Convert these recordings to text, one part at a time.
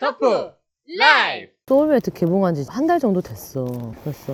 터프 라이브 소울메이트 개봉한 지 한 달 정도 됐어. 벌써.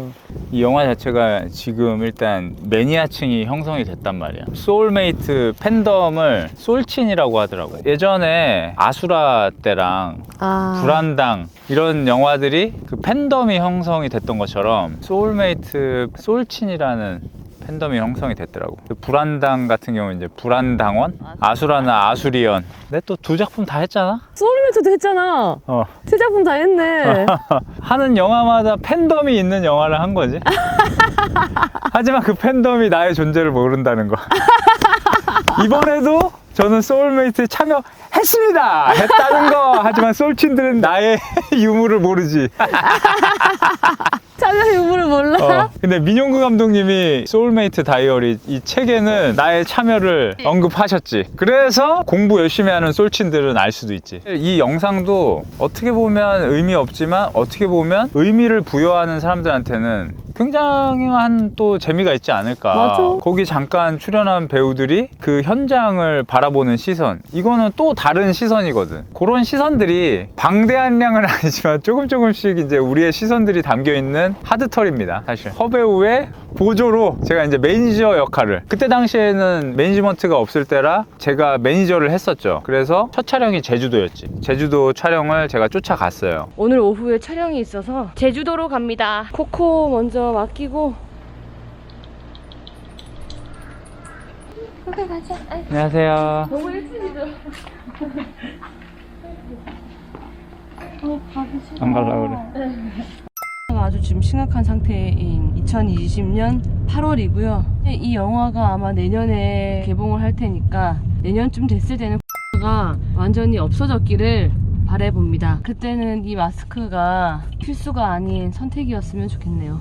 이 영화 자체가 지금 일단 매니아층이 형성이 됐단 말이야 소울메이트 팬덤을 솔친이라고 하더라고 예전에 아수라 때랑 아. 불안당 이런 영화들이 그 팬덤이 형성이 됐던 것처럼 소울메이트 솔친이라는 팬덤이 형성이 됐더라고 그 불안당 같은 경우는 이제 불안당원 아수라는 아수리언 근데 또두 작품 다 했잖아 소울메이트도 했잖아. 어 세 작품 다 했네. 하는 영화마다 팬덤이 있는 영화를 한 거지. 하지만 그 팬덤이 나의 존재를 모른다는 거. 이번에도 저는 소울메이트에 참여 했습니다! 했다는 거! 하지만 솔친들은 나의 유무를 모르지. 참여 유무를 몰라? 어. 근데 민용구 감독님이 소울메이트 다이어리 이 책에는 나의 참여를 언급하셨지. 그래서 공부 열심히 하는 솔친들은 알 수도 있지. 이 영상도 어떻게 보면 의미 없지만 어떻게 보면 의미를 부여하는 사람들한테는 굉장한 또 재미가 있지 않을까. 맞아. 거기 잠깐 출연한 배우들이 그 현장을 바라보는 시선. 이거는 또 다른 시선이거든. 그런 시선들이 방대한 양은 아니지만 조금 조금씩 이제 우리의 시선들이 담겨 있는 하드털입니다. 사실 허배우의 보조로 제가 이제 매니저 역할을 그때 당시에는 매니지먼트가 없을 때라 제가 매니저를 했었죠. 그래서 첫 촬영이 제주도였지. 제주도 촬영을 제가 쫓아갔어요. 오늘 오후에 촬영이 있어서 제주도로 갑니다. 코코 먼저 맡기고. 안녕하세요. 너무 일찍이죠? 안 가려고 그래. 아주 지금 심각한 상태인 2020년 8월이고요. 이 영화가 아마 내년에 개봉을 할 테니까 내년쯤 됐을 때는 가 완전히 없어졌기를 바래봅니다. 그때는 이 마스크가 필수가 아닌 선택이었으면 좋겠네요.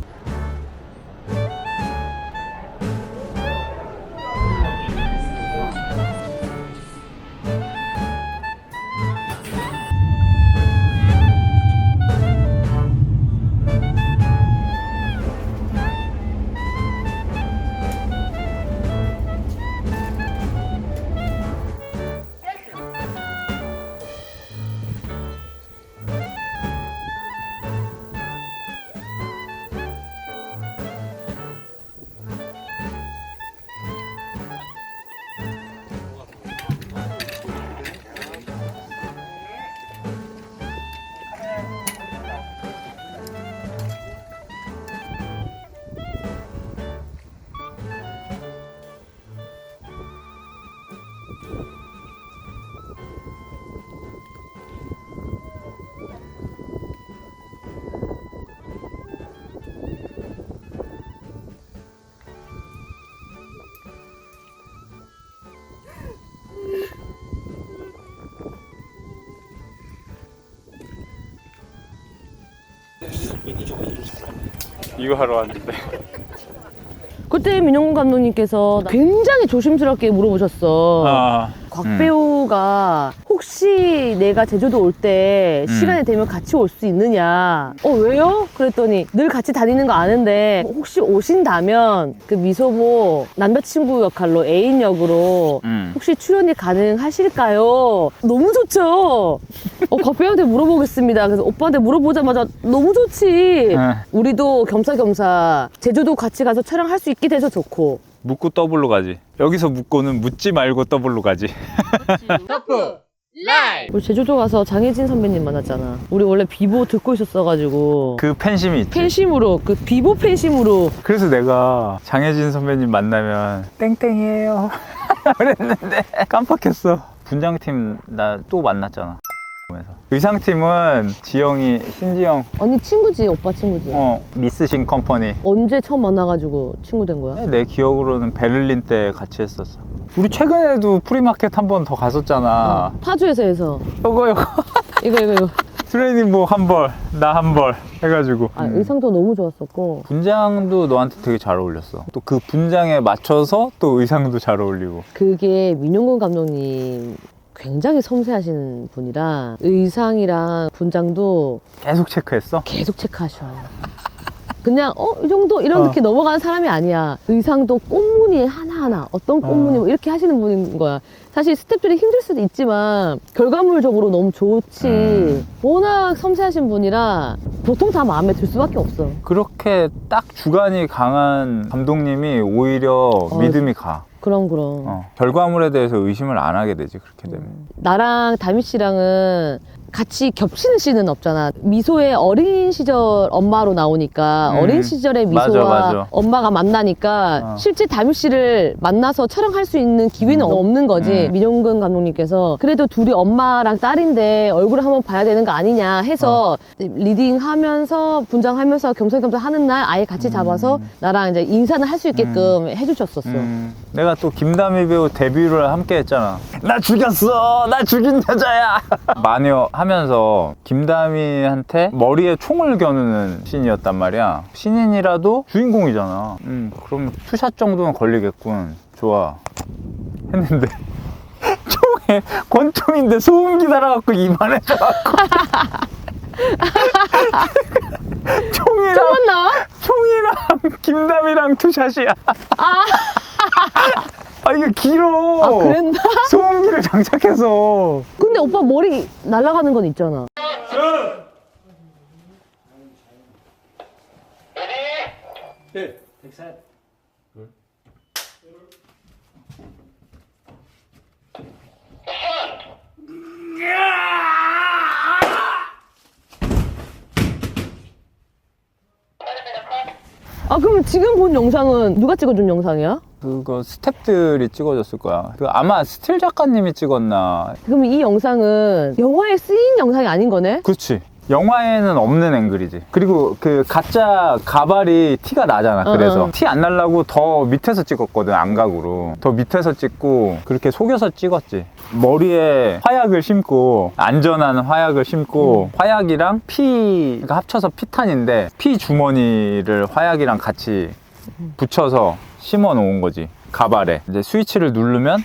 이거 하러 왔는데. 그때 민영훈 감독님께서 굉장히 조심스럽게 물어보셨어. 아, 곽 배우가 혹시 내가 제주도 올 때 음. 시간이 되면 같이 올 수 있느냐? 어 왜요? 그랬더니 늘 같이 다니는 거 아는데 혹시 오신다면 그 미소보 남자친구 역할로 애인 역으로 음. 혹시 출연이 가능하실까요? 너무 좋죠. 어, 곽 배우한테 물어보겠습니다. 그래서 오빠한테 물어보자마자 너무 좋지. 네. 우리도 겸사겸사 제주도 같이 가서 촬영할 수 있게 돼서 좋고. 묻고 더블로 가지. 여기서 묻고는 묻지 말고 더블로 가지. 터프 라이브 우리 제주도 가서 장혜진 선배님 만났잖아. 우리 원래 비보 듣고 있었어가지고 그 팬심이 있지. 팬심으로 그 비보 팬심으로 그래서 내가 장혜진 선배님 만나면 땡땡이에요. 그랬는데 깜빡했어. 분장팀 나 또 만났잖아. 의상팀은 지영이, 신지영, 언니 친구지 오빠 친구지. 어 미스 신 컴퍼니. 언제 처음 만나가지고 친구 된 거야? 내 기억으로는 베를린 때 같이 했었어. 우리 최근에도 프리마켓 한 번 더 갔었잖아. 파주에서 해서 이거 이거 이거 이거 이거. 트레이닝복 뭐한 벌, 나 한 벌 해가지고. 아 음. 의상도 너무 좋았었고 분장도 너한테 되게 잘 어울렸어. 또 그 분장에 맞춰서 또 의상도 잘 어울리고. 그게 민용근 감독님 굉장히 섬세하신 분이라 의상이랑 분장도 계속 체크했어. 계속 체크하셔요. 그냥 어 이 정도 이런 어. 이렇게 넘어가는 사람이 아니야. 의상도 꽃무늬 하나하나 어떤 꽃무늬 어. 뭐 이렇게 하시는 분인 거야. 사실 스탭들이 힘들 수도 있지만 결과물적으로 너무 좋지. 음. 워낙 섬세하신 분이라 보통 다 마음에 들 수밖에 없어. 그렇게 딱 주관이 강한 감독님이 오히려 믿음이 가. 그럼 그럼. 어, 결과물에 대해서 의심을 안 하게 되지 그렇게 되면. 나랑 다미 씨랑은 같이 겹치는 씬은 없잖아. 미소의 어린 시절 엄마로 나오니까 음. 어린 시절의 미소와 맞아, 맞아. 엄마가 만나니까 어. 실제 다미 씨를 만나서 촬영할 수 있는 기회는 음. 없는 거지. 음. 민용근 감독님께서 그래도 둘이 엄마랑 딸인데 얼굴을 한번 봐야 되는 거 아니냐 해서 어. 리딩 하면서 분장하면서 겸손겸손 하는 날 아예 같이 잡아서 나랑 이제 인사는 할 수 있게끔 해주셨었어. 음, 내가 또 김다미 배우 데뷔를 함께 했잖아. 나 죽였어! 나 죽인 여자야! 마녀 하면서 김다미한테 머리에 총을 겨누는 씬이었단 말이야. 신인이라도 주인공이잖아. 음, 그럼 투샷 정도는 걸리겠군. 좋아. 했는데. 총에 권총인데 소음기 달아갖고 입안에 져갖고 총이랑 한번 나와? 총이랑 김담이랑 투샷이야. 아, 이거 길어. 아 그랬나? 소음기를 장착해서. 근데 오빠 머리 날아가는 건 있잖아. 아 그럼 지금 본 영상은 누가 찍어준 영상이야? 그거 스탭들이 찍어줬을 거야. 그 아마 스틸 작가님이 찍었나. 그럼 이 영상은 영화에 쓰인 영상이 아닌 거네? 그렇지. 영화에는 없는 앵글이지. 그리고 그 가짜 가발이 티가 나잖아. 어, 그래서 어. 티 안 날라고 더 밑에서 찍었거든. 안각으로. 더 밑에서 찍고 그렇게 속여서 찍었지. 머리에 화약을 심고 안전한 화약을 심고 화약이랑 피가 합쳐서 피탄인데 피 주머니를 화약이랑 같이 붙여서 심어 놓은 거지. 가발에. 이제 스위치를 누르면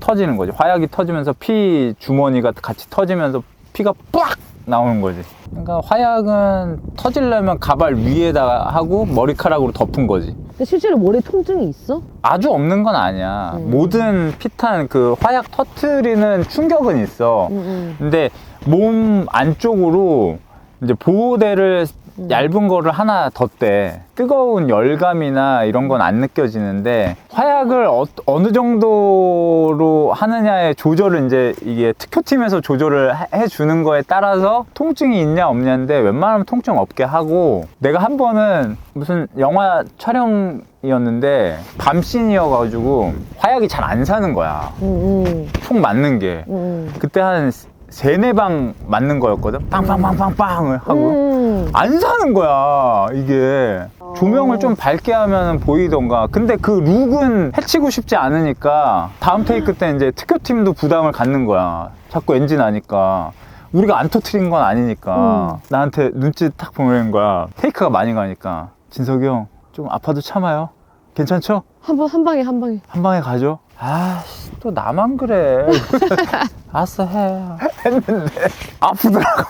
터지는 거지. 화약이 터지면서 피 주머니가 같이 터지면서 피가 빡 나오는 거지. 그러니까 화약은 터지려면 가발 위에다가 하고 머리카락으로 덮은 거지. 근데 실제로 머리 통증이 있어? 아주 없는 건 아니야. 음. 모든 피탄 그 화약 터트리는 충격은 있어. 응, 근데 몸 안쪽으로 이제 보호대를 음. 얇은 거를 하나 덧대. 뜨거운 열감이나 이런 건 안 느껴지는데 화약을 어, 어느 정도로 하느냐의 조절을 이제 이게 특효팀에서 조절을 해- 해주는 거에 따라서 통증이 있냐 없냐인데 웬만하면 통증 없게 하고 내가 한 번은 무슨 영화 촬영 이었는데 밤씬이어 가지고 화약이 잘 안 사는 거야. 응, 응, 총 맞는 게. 응. 그때 한 세네 방 맞는 거였거든. 빵빵빵빵빵을 하고 응. 안 사는 거야 이게 조명을 좀 밝게 하면 보이던가. 근데 그 룩은 해치고 싶지 않으니까 다음 테이크 때 이제 특효팀도 부담을 갖는 거야. 자꾸 엔진 하니까. 우리가 안 터트린 건 아니니까 나한테 눈짓 탁 보내는 거야. 테이크가 많이 가니까 진석이 형 좀 아파도 참아요. 괜찮죠? 한 번, 한 방에, 한 방에. 한 방에 가죠? 아씨, 또 나만 그래. 알았어, 해. 했는데, 아프더라고.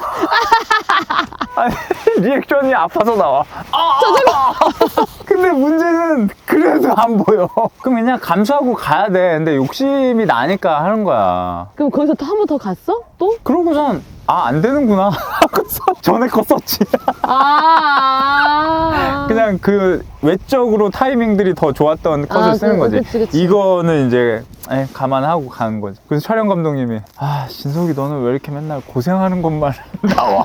아니, 리액션이 아파서 나와. 아! 근데 문제는 그래도 안 보여. 그럼 그냥 감수하고 가야 돼. 근데 욕심이 나니까 하는 거야. 그럼 거기서 또 한 번 더 갔어? 또? 그러고선, 아, 안 되는구나. 하고서 전에 거 썼지. 아. 그냥 그 외적으로 타이밍들이 더 좋았던 컷을 아, 쓰는 그, 거지. 그치, 그치. 이거는 이제 에, 감안하고 가는 거지. 그래서 촬영 감독님이 아 진석이 너는 왜 이렇게 맨날 고생하는 것만 나와?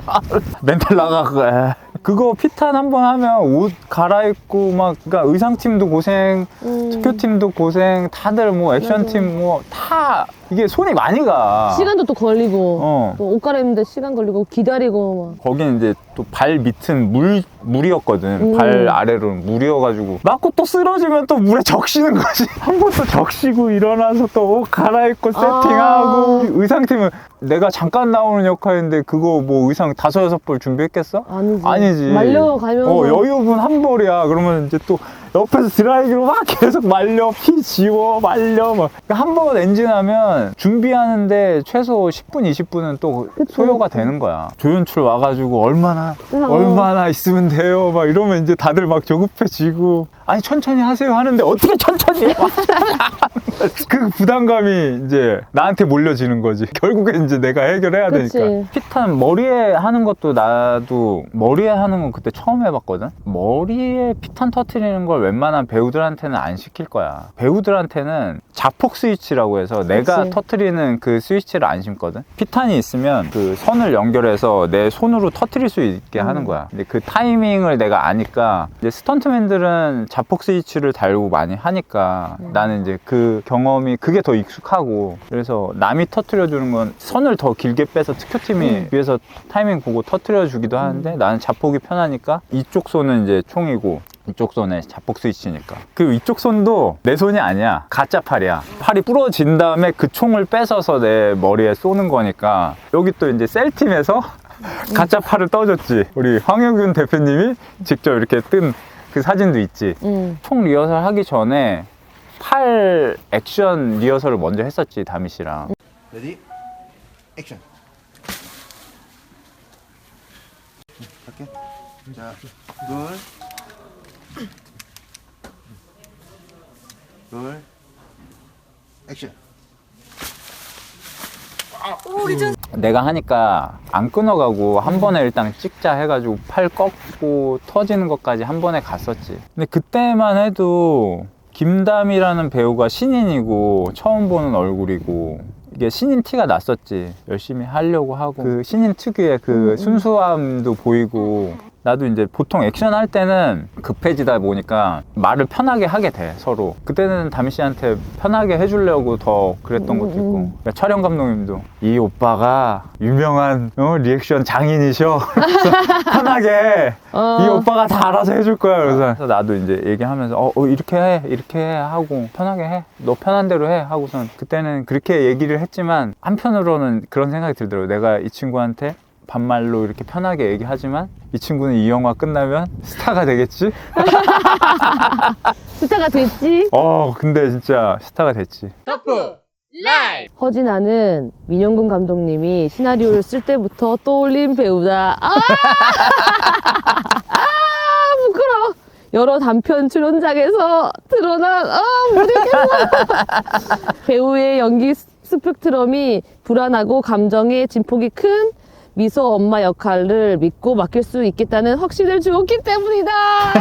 멘탈 나가고 에. 그거 피탄 한 번 하면 옷 갈아입고 막 그러니까 의상팀도 고생, 음. 특효팀도 고생, 다들 뭐 액션팀 뭐 다 이게 손이 많이 가. 시간도 또 걸리고. 어. 또 옷 갈아입는데 시간 걸리고 기다리고 막. 거긴 이제 또 발 밑은 물 물이었거든. 음. 발 아래로는 물이어가지고 맞고 또 쓰러지면 또 물에 적시는 거지. 한 번 또 적시고 일어나서 또 옷 갈아입고 세팅하고 아. 의상팀은 내가 잠깐 나오는 역할인데 그거 뭐 의상 다섯 여섯 벌 준비했겠어? 아니지. 아니지. 말려가면. 어 여유분 한 벌이야. 그러면 이제 또 옆에서 드라이기로 막 계속 말려 피 지워 말려 막 한 번 엔진하면 준비하는데 최소 10분 20분은 또 소요가 되는 거야. 조연출 와가지고 얼마나 어. 얼마나 있으면 돼요? 막 이러면 이제 다들 막 조급해지고 아니 천천히 하세요 하는데 어떻게 천천히 해 그 부담감이 이제 나한테 몰려지는 거지. 결국엔 이제 내가 해결해야 그치. 되니까. 피탄 머리에 하는 것도 나도 머리에 하는 건 그때 처음 해봤거든? 머리에 피탄 터트리는 걸 웬만한 배우들한테는 안 시킬 거야. 배우들한테는 자폭 스위치라고 해서 내가 그치. 터트리는 그 스위치를 안 심거든? 피탄이 있으면 그 선을 연결해서 내 손으로 터트릴 수 있게 하는 거야. 근데 그 타이밍을 내가 아니까 이제 스턴트맨들은 자폭 스위치를 달고 많이 하니까 나는 이제 그 경험이 그게 더 익숙하고 그래서 남이 터트려 주는 건 선을 더 길게 빼서 특효팀이 위에서 타이밍 보고 터트려 주기도 하는데 나는 자폭이 편하니까 이쪽 손은 이제 총이고 이쪽 손에 자폭 스위치니까. 그리고 이쪽 손도 내 손이 아니야. 가짜 팔이야. 팔이 부러진 다음에 그 총을 뺏어서 내 머리에 쏘는 거니까 여기 또 이제 셀팀에서 가짜 팔을 떠줬지. 우리 황혁윤 대표님이 직접 이렇게 뜬 그 사진도 있지. 응. 총 리허설 하기 전에 팔 액션 리허설을 먼저 했었지 다미 씨랑. 레디? 액션. 할게. 자둘둘. 액션 내가 하니까 안 끊어가고 한 번에 일단 찍자 해가지고 팔 꺾고 터지는 것까지 한 번에 갔었지. 근데 그때만 해도 김담이라는 배우가 신인이고 처음 보는 얼굴이고 이게 신인 티가 났었지. 열심히 하려고 하고. 그 신인 특유의 그 순수함도 보이고 나도 이제 보통 액션 할 때는 급해지다 보니까 말을 편하게 하게 돼 서로. 그때는 담이 씨한테 편하게 해주려고 더 그랬던 것도 있고. 그러니까 촬영 감독님도 이 오빠가 유명한 어, 리액션 장인이셔. 그래서 편하게 어. 이 오빠가 다 알아서 해줄 거야. 그래서 나도 이제 얘기하면서 어, 어, 이렇게 해 이렇게 해 하고 편하게 해 너 편한 대로 해. 하고선 그때는 그렇게 얘기를 했지만 한편으로는 그런 생각이 들더라고 내가 이 친구한테 반말로 이렇게 편하게 얘기하지만 이 친구는 이 영화 끝나면 스타가 되겠지? 스타가 됐지? 어 근데 진짜 스타가 됐지 허진아는 민영근 감독님이 시나리오를 쓸 때부터 떠올린 배우다. 아, 아 부끄러워. 여러 단편 출연작에서 드러난 아 모르겠어. 배우의 연기 스펙트럼이 불안하고 감정의 진폭이 큰 미소 엄마 역할을 믿고 맡길 수 있겠다는 확신을 주었기 때문이다. 아!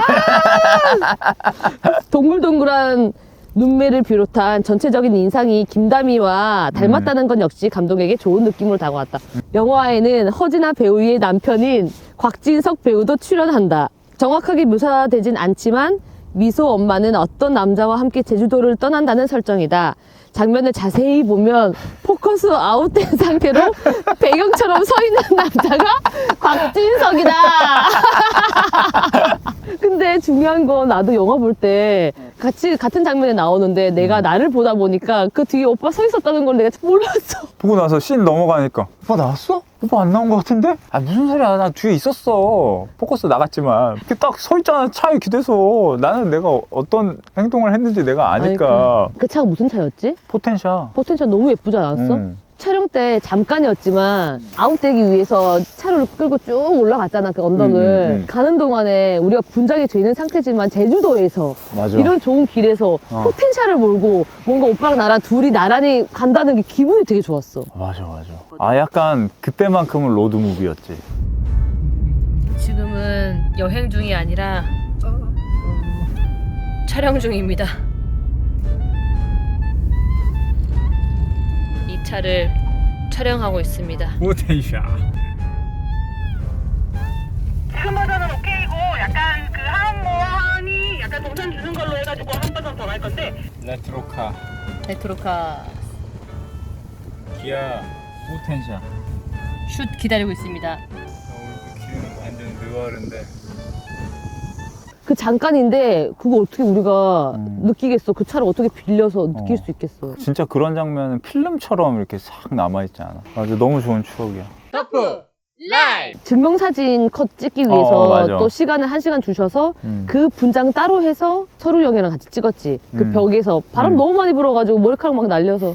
동글동글한 눈매를 비롯한 전체적인 인상이 김다미와 닮았다는 건 역시 감독에게 좋은 느낌으로 다가왔다. 영화에는 허진아 배우의 남편인 곽진석 배우도 출연한다. 정확하게 묘사되진 않지만 미소 엄마는 어떤 남자와 함께 제주도를 떠난다는 설정이다. 장면을 자세히 보면 포커스 아웃된 상태로 배경처럼 서 있는 남자가 곽진석이다. 근데 중요한 건 나도 영화 볼 때 같이 같은 장면에 나오는데 내가 나를 보다 보니까 그 뒤에 오빠 서 있었다는 걸 내가 몰랐어. 보고 나서 씬 넘어가니까 오빠 나왔어? 오빠 안 나온 것 같은데? 아 무슨 소리야 나 뒤에 있었어 포커스 나갔지만 딱 서 있잖아 차에 기대서 나는 내가 어떤 행동을 했는지 내가 아니까 그 차가 무슨 차였지? 포텐샤 포텐셜 너무 예쁘지 않았어? 음. 촬영 때 잠깐이었지만 아웃되기 위해서 차를 끌고 쭉 올라갔잖아 그 언덕을 음, 음, 음. 가는 동안에 우리가 분장이 돼 있는 상태지만 제주도에서 맞아 이런 좋은 길에서 어. 포텐셜을 몰고 뭔가 오빠랑 나랑 둘이 나란히 간다는 게 기분이 되게 좋았어 맞아 맞아 아 약간 그때만큼은 로드 무비였지 지금은 여행 중이 아니라 어, 촬영 중입니다. 이 차를 촬영하고 있습니다. 포텐샤 지금 버전은 오케이고 약간 그 항모한이 약간 동선 주는 걸로 해가지고 한 버전 더갈 건데. 레트로카. 레트로카. 기아 포텐샤 슛 기다리고 있습니다. 기는 완전 느와르인데 그 잠깐인데 그거 어떻게 우리가 음. 느끼겠어? 그 차를 어떻게 빌려서 느낄 어. 수 있겠어? 진짜 그런 장면은 필름처럼 이렇게 싹 남아있지 않아 맞아 너무 좋은 추억이야 터프 라이브 증명사진 컷 찍기 어, 위해서 맞아. 또 시간을 한 시간 주셔서 음. 그 분장 따로 해서 서류 형이랑 같이 찍었지. 그 음. 벽에서 바람 음. 너무 많이 불어가지고 머리카락 막 날려서.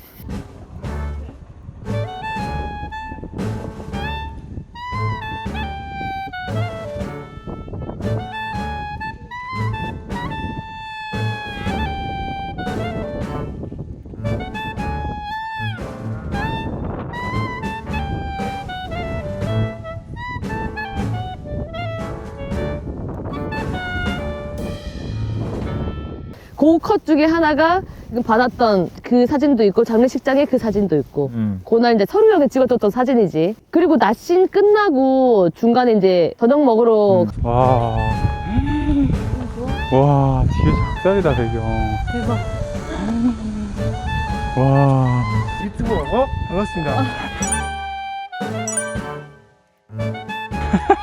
그컷 중에 하나가 받았던 그 사진도 있고 장례식장에 그 사진도 있고 음. 그날 이제 서류형에 찍어줬던 사진이지 그리고 낮신 끝나고 중간에 이제 저녁 먹으러 와. 와, 뒤에 작살이다, 배경. 대박 와. 유튜브 어? 반갑습니다.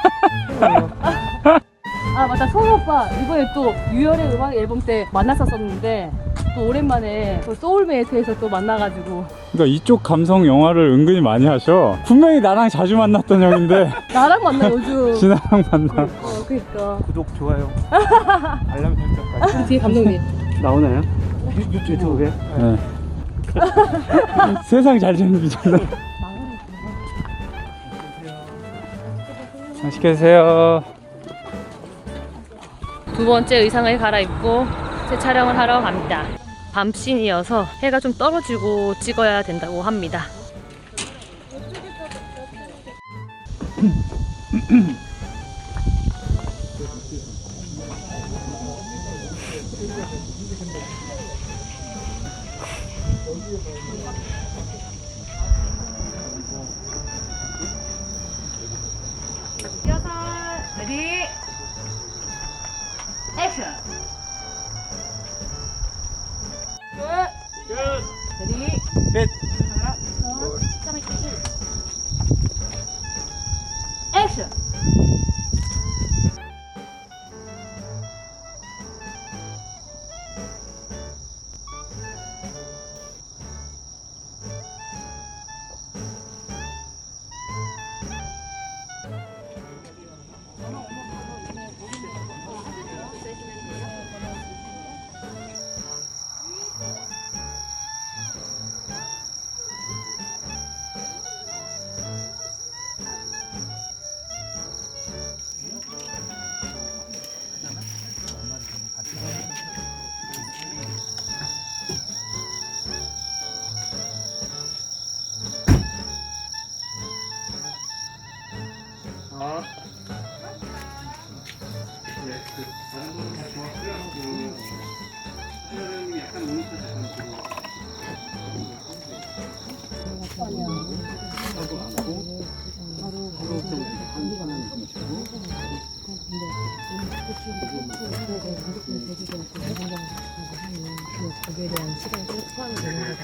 아 맞다 성우 오빠 이번에 또 유열의 음악 앨범 때 만났었었는데 또 오랜만에 또 소울메이트에서 또 만나가지고 그러니까 이쪽 감성 영화를 은근히 많이 하셔. 분명히 나랑 자주 만났던 형인데, 나랑 만나 요즘 진아랑 만나. 어 그니까 구독 좋아요. 알람 설정까지 뒤에 감독님 나오나요? 유, 유, 유튜브에? 네. 세상 잘생기잖아. 맛있게 드세요. 두 번째 의상을 갈아입고 제 촬영을 하러 갑니다. 밤씬이어서 해가 좀 떨어지고 찍어야 된다고 합니다. 액션 레디 액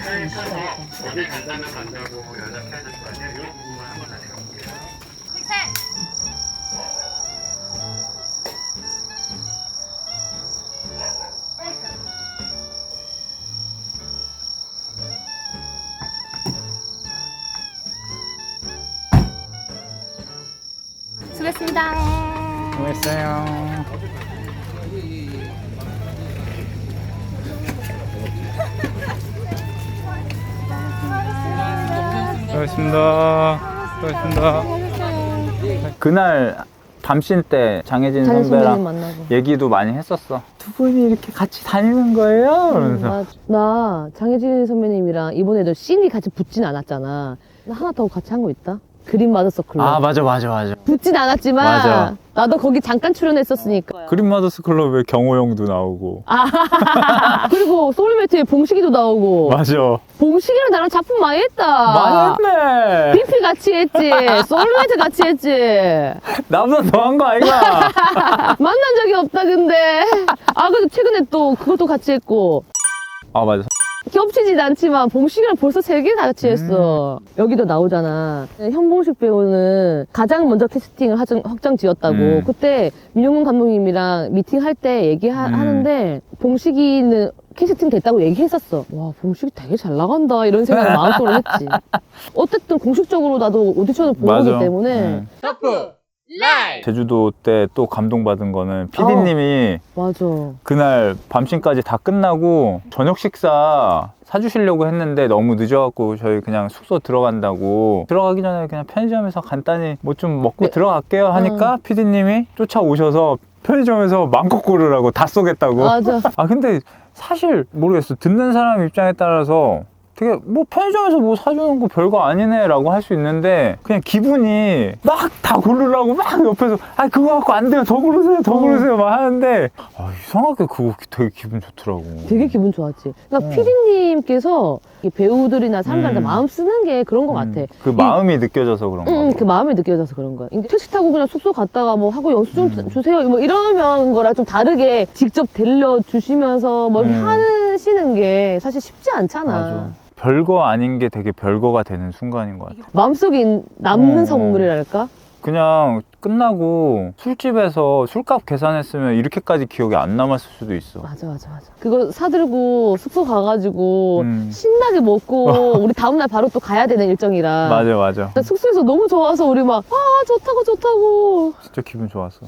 수고했어요. 수고했습니다. 수고했습니다. 그날 밤신 때 장혜진 장혜 선배님 선배랑 만나고. 얘기도 많이 했었어. 두 분이 이렇게 같이 다니는 거예요? 그러면서. 나, 나 장혜진 선배님이랑 이번에도 씬이 같이 붙진 않았잖아. 나 하나 더 같이 한 거 있다. 그림 마더서 클럽. 아, 맞아, 맞아, 맞아. 붙진 않았지만 맞아. 나도 거기 잠깐 출연했었으니까. 그린 마더스 클럽에 경호형도 나오고. 아, 그리고 소울메이트에 봉식이도 나오고. 맞아. 봉식이랑 나랑 작품 많이 했다. 많이 했네. BP 같이 했지. 소울메이트 같이 했지. 나보다 더한 거 아이가? 만난 적이 없다 근데. 아 그래도 최근에 또 그것도 같이 했고. 아, 맞아. 겹치진 않지만 봉식이랑 벌써 세 개 다 같이 했어. 여기도 나오잖아. 현봉식 배우는 가장 먼저 캐스팅을 하정- 확정 지었다고. 음. 그때 민용근 감독님이랑 미팅할 때 얘기하는데 봉식이는 캐스팅 됐다고 얘기했었어. 와, 봉식이 되게 잘 나간다. 이런 생각을 마음속으로 했지. 어쨌든 공식적으로 나도 오디션을 본 거기 때문에. 음. 제주도 때 또 감동받은 거는 PD님이 맞아. 그날 밤심까지 다 끝나고 저녁 식사 사주시려고 했는데 너무 늦어갖고 저희 그냥 숙소 들어간다고 들어가기 전에 그냥 편의점에서 간단히 뭐 좀 먹고 네. 들어갈게요 하니까 PD님이 쫓아오셔서 편의점에서 맘껏 고르라고 다 쏘겠다고 맞아. 아 근데 사실 모르겠어 듣는 사람 입장에 따라서 되게 뭐 편의점에서 뭐 사주는 거 별거 아니네 라고 할 수 있는데 그냥 기분이 막 다 고르라고 막 옆에서 아 그거 갖고 안 돼요 더 고르세요 더 어. 고르세요 막 하는데 아 이상하게 그거 되게 기분 좋더라고 되게 기분 좋았지. 그러니까 어. PD님께서 배우들이나 사람들한테 음. 마음 쓰는 게 그런 것 음, 같아. 그 마음이 느껴져서 그런가 응, 봐. 그 마음이 느껴져서 그런 거야. 근데 택시 타고 그냥 숙소 갔다가 뭐 하고 영수증 음. 주세요. 뭐 이러면 거랑 좀 다르게 직접 데려 주시면서 뭐 음. 하 시는 게 사실 쉽지 않잖아. 맞아 별거 아닌 게 되게 별거가 되는 순간인 것 같아 마음속에 남는 어. 선물이랄까? 그냥 끝나고 술집에서 술값 계산했으면 이렇게까지 기억이 안 남았을 수도 있어 맞아, 맞아, 맞아. 그거 사들고 숙소 가가지고 음. 신나게 먹고 우리 다음날 바로 또 가야 되는 일정이라. 맞아 맞아 나 숙소에서 너무 좋아서 우리 막, 아, 좋다고, 좋다고. 진짜 기분 좋았어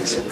ですよ。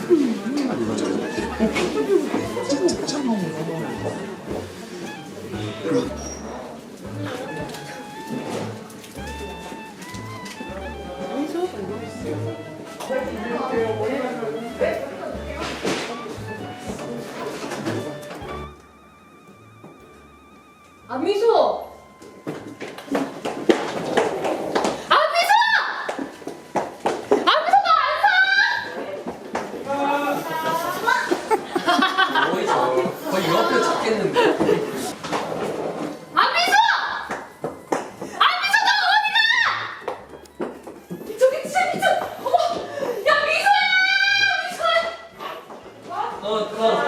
컷, 컷.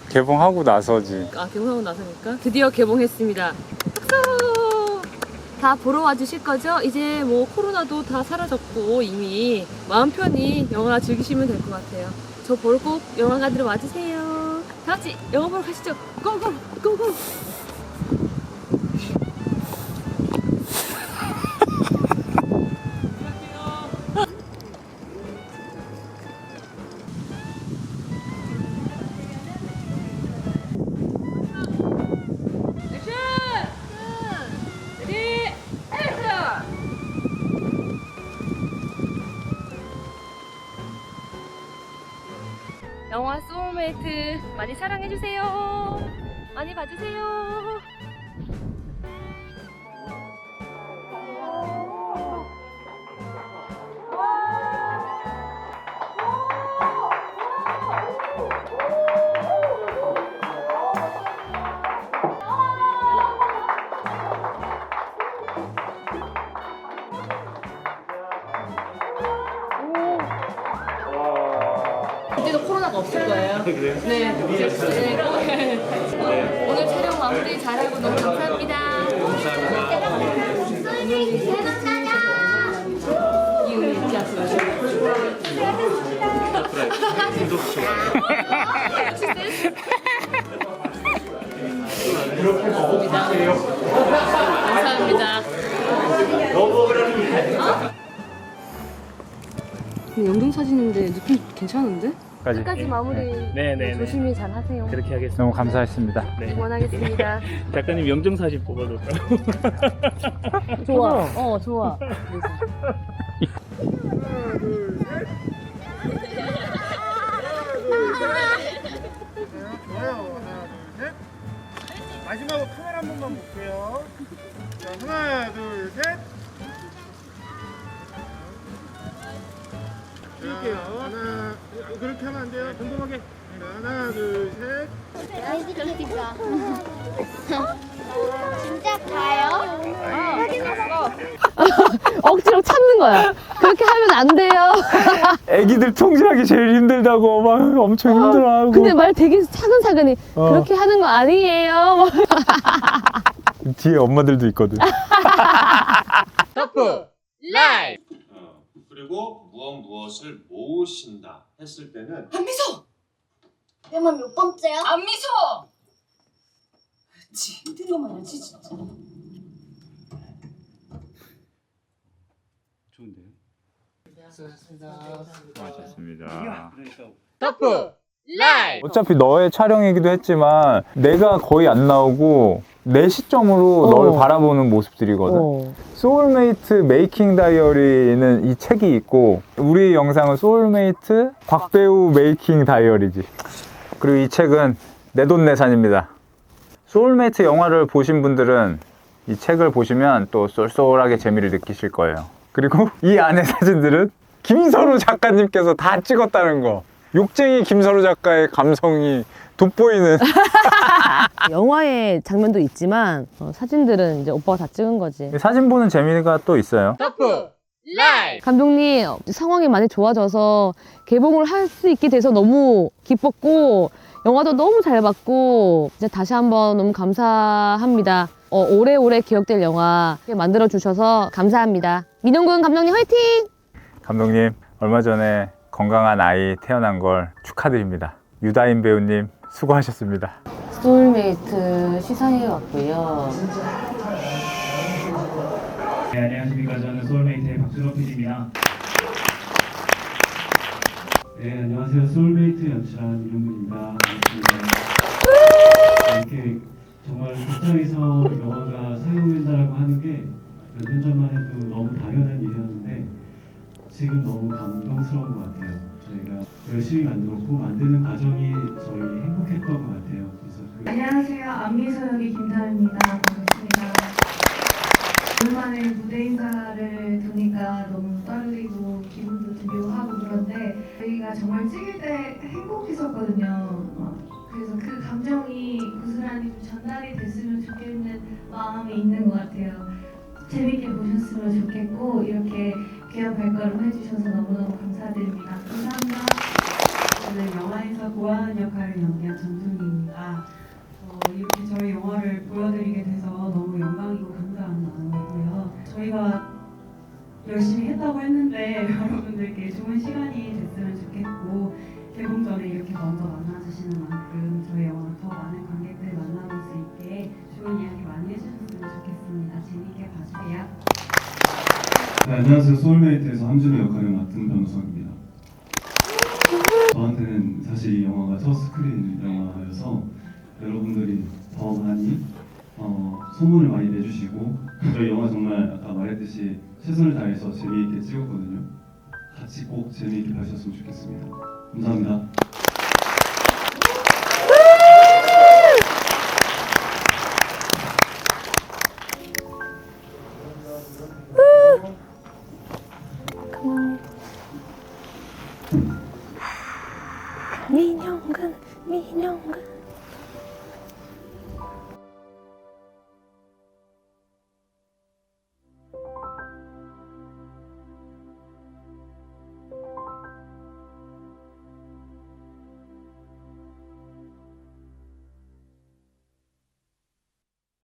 개봉하고 나서지 아, 개봉하고 나서니까 드디어 개봉했습니다. 다 보러 와주실 거죠? 이제 뭐 코로나도 다 사라졌고 이미 마음 편히 영화 즐기시면 될 것 같아요. 저 보러 꼭 영화관으로 와주세요. 다 같이 영화 보러 가시죠. 고고! 고고! 많이 사랑해주세요. 많이 봐주세요. 마무리 네 네 네. 조심히 잘 하세요. 그렇게 하겠습니다. 너무 감사했습니다. 네. 응원하겠습니다. 작가님 영정 사진 뽑아둘까요? 좋아. 어, 좋아. 좋아요. 하나, 둘, 셋. 마지막으로 카메라 한 번만 볼게요. 자, 하나, 둘, 셋. 찍을게요. 하나, 그렇게 하면 안 돼요. 궁금하게. 자, 하나, 둘, 셋. 그러니까. 진짜 가요? 억지로 참는 거야. 그렇게 하면 안 돼요. 애기들 통제하기 제일 힘들다고 막 엄청 힘들어하고. 근데 말 되게 차근차근히 어. 그렇게 하는 거 아니에요. 뭐. 뒤에 엄마들도 있거든. 그 리고 무엇 무엇을 모으신다 했을 때는 그러면 몇 번째요? 안미소. 지들어만 하지 진짜. 좋은데요? 수고하셨습니다. 그러니 까 어차피 너의 촬영이기도 했지만 내가 거의 안 나오고 내 시점으로 어. 널 바라보는 모습들이거든. 소울메이트 메이킹 다이어리는 이 책이 있고 우리 영상은 소울메이트 곽배우 메이킹 다이어리지. 그리고 이 책은 내돈내산입니다. 소울메이트 영화를 보신 분들은 이 책을 보시면 또 쏠쏠하게 재미를 느끼실 거예요. 그리고 이 안에 사진들은 김선우 작가님께서 다 찍었다는 거. 욕쟁이 김선우 작가의 감성이 돋보이는 영화의 장면도 있지만 어, 사진들은 이제 오빠가 다 찍은 거지. 사진 보는 재미가 또 있어요. 감독님 상황이 많이 좋아져서 개봉을 할 수 있게 돼서 너무 기뻤고 영화도 너무 잘 봤고 이제 다시 한번 너무 감사합니다. 어, 오래오래 기억될 영화 만들어 주셔서 감사합니다. 민영군 감독님 화이팅! 감독님, 얼마 전에 건강한 아이 태어난 걸 축하드립니다. 유다인 배우님 수고하셨습니다. 소울메이트 시상에 왔고요. 네, 안녕하십니까. 저는 소울메이트의 박준호 PD입니다. 네, 안녕하세요. 소울메이트 연출한 이용근입니다. 반갑습니다. 이렇게 정말 극장에서 영화가 상영된다라고 하는 게 몇 년 전만 해도 너무 당연한 일이었는데 지금 너무 감동스러운 것 같아요. 저희가 열심히 만들었고 만드는 과정이 저희 행복했던 것 같아요. 그래서 그 안녕하세요. 안미소역의 김다은입니다. 반갑습니다. 오랜만에 무대 인사를 두니까 너무 떨리고 기분도 드묘하고 그런데 저희가 정말 찍을 때 행복했었거든요. 어, 그래서 그 감정이 고스란히 좀 전달이 됐으면 좋겠는 마음이 있는 것 같아요. 재밌게 보셨으면 좋겠고 이렇게 귀한 발걸음 해주셔서 너무너무 감사드립니다. 감사합니다. 저는 영화에서 고아하는 역할을 연기한 전준희입니다. 어, 이렇게 저희 영화를 보여드리게 돼서 너무 영광이고 감사한 마음이고요. 저희가 열심히 했다고 했는데 여러분들께 좋은 시간이 됐으면 좋겠고 개봉 전에 이렇게 먼저 만나주시는 만큼 저희 영화 더 많은 관객들 만나볼 수 있게 좋은 이야기 많이 해주셨으면 좋겠습니다. 재밌게 봐주세요. 네, 안녕하세요. 소울메이트에서 함준의 역할을 맡은 변우석입니다. 저한테는 사실 이 영화가 첫 스크린 영화여서 여러분들이 더 많이 어, 소문을 많이 내주시고 저희 영화 정말 아까 말했듯이 최선을 다해서 재미있게 찍었거든요. 같이 꼭 재미있게 봐주셨으면 좋겠습니다. 감사합니다.